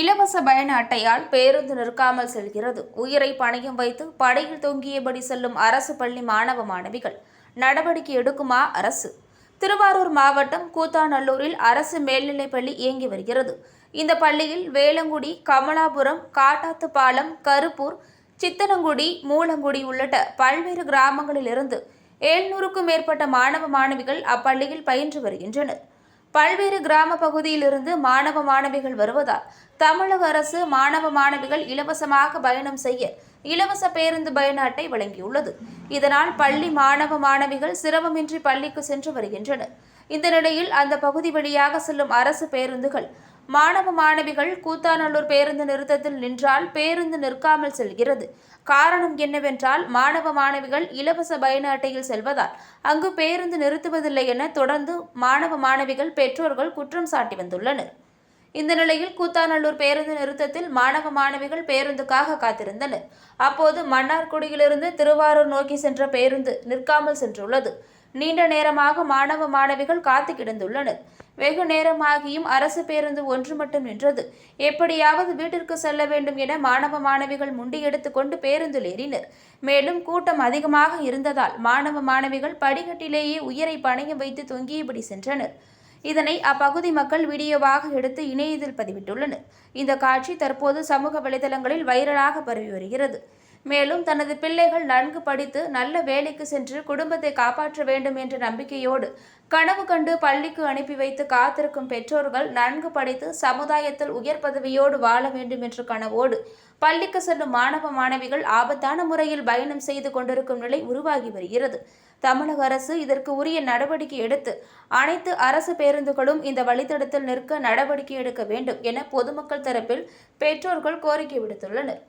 இலவச அட்டையால் பேருந்து நிற்காமல் செல்கிறது. உயிரை பணையம் வைத்து படையில் தொங்கியபடி செல்லும் அரசு பள்ளி மாணவ மாணவிகள் நடவடிக்கை எடுக்குமா அரசு? திருவாரூர் மாவட்டம் கூத்தாநல்லூரில் அரசு மேல்நிலைப்பள்ளி இயங்கி வருகிறது. இந்த பள்ளியில் வேலங்குடி கமலாபுரம் காட்டாத்துப்பாலம் கருப்பூர் சித்தனங்குடி மூலங்குடி உள்ளிட்ட பல்வேறு கிராமங்களிலிருந்து எழுநூறுக்கும் மேற்பட்ட மாணவ மாணவிகள் அப்பள்ளியில் பயின்று வருகின்றனர். பல்வேறு கிராம பகுதியிலிருந்து மாணவ மாணவிகள் வருவதால் தமிழக அரசு மாணவ மாணவிகள் இலவசமாக பயணம் செய்ய இலவச பேருந்து பயண அட்டை வழங்கியுள்ளது. இதனால் பள்ளி மாணவ மாணவிகள் சிரமமின்றி பள்ளிக்கு சென்று வருகின்றனர். இந்த நிலையில் அந்த பகுதி வழியாக செல்லும் அரசு பேருந்துகள் மாணவ மாணவிகள் கூத்தாநல்லூர் பேருந்து நிறுத்தத்தில் நின்றால் பேருந்து நிற்காமல் செல்கிறது. காரணம் என்னவென்றால் மாணவ மாணவிகள் இலவச பயண அட்டையில் செல்வதால் அங்கு பேருந்து நிறுத்துவதில்லை என தொடர்ந்து மாணவ மாணவிகள் பெற்றோர்கள் குற்றம் சாட்டி வந்துள்ளனர். இந்த நிலையில் கூத்தாநல்லூர் பேருந்து நிறுத்தத்தில் மாணவ மாணவிகள் பேருந்துக்காக காத்திருந்தனர். அப்போது மன்னார்குடியிலிருந்து திருவாரூர் நோக்கி சென்ற பேருந்து நிற்காமல் சென்றுள்ளது. நீண்ட நேரமாக மாணவ மாணவிகள் காத்து கிடந்துள்ளனர். வெகு நேரமாகியும் அரசு பேருந்து ஒன்று மட்டும் நின்றது. எப்படியாவது வீட்டிற்கு செல்ல வேண்டும் என மாணவ மாணவிகள் முண்டியெடுத்து கொண்டு பேருந்தில் ஏறினர். மேலும் கூட்டம் அதிகமாக இருந்ததால் மாணவ மாணவிகள் படிக்கட்டிலேயே உயிரை பணையம் வைத்து தொங்கியபடி சென்றனர். இதனை அப்பகுதி மக்கள் வீடியோவாக எடுத்து இணையத்தில் பதிவிட்டுள்ளனர். இந்த காட்சி தற்போது சமூக வலைதளங்களில் வைரலாக பரவி வருகிறது. மேலும் தனது பிள்ளைகள் நன்கு படித்து நல்ல வேலைக்கு சென்று குடும்பத்தை காப்பாற்ற வேண்டும் என்ற நம்பிக்கையோடு கனவு கண்டு பள்ளிக்கு அனுப்பி வைத்து காத்திருக்கும் பெற்றோர்கள் நன்கு படித்து சமுதாயத்தில் உயர் பதவியோடு வாழ வேண்டும் என்ற கனவோடு பள்ளிக்கு செல்லும் மாணவ மாணவிகள் ஆபத்தான முறையில் பயணம் செய்து கொண்டிருக்கும் நிலை உருவாகி வருகிறது. தமிழக அரசு இதற்கு உரிய நடவடிக்கை எடுத்து அனைத்து அரசு பேருந்துகளும் இந்த வழித்தடத்தில் நிற்க நடவடிக்கை எடுக்க வேண்டும் என பொதுமக்கள் தரப்பில் பெற்றோர்கள் கோரிக்கை விடுத்துள்ளனர்.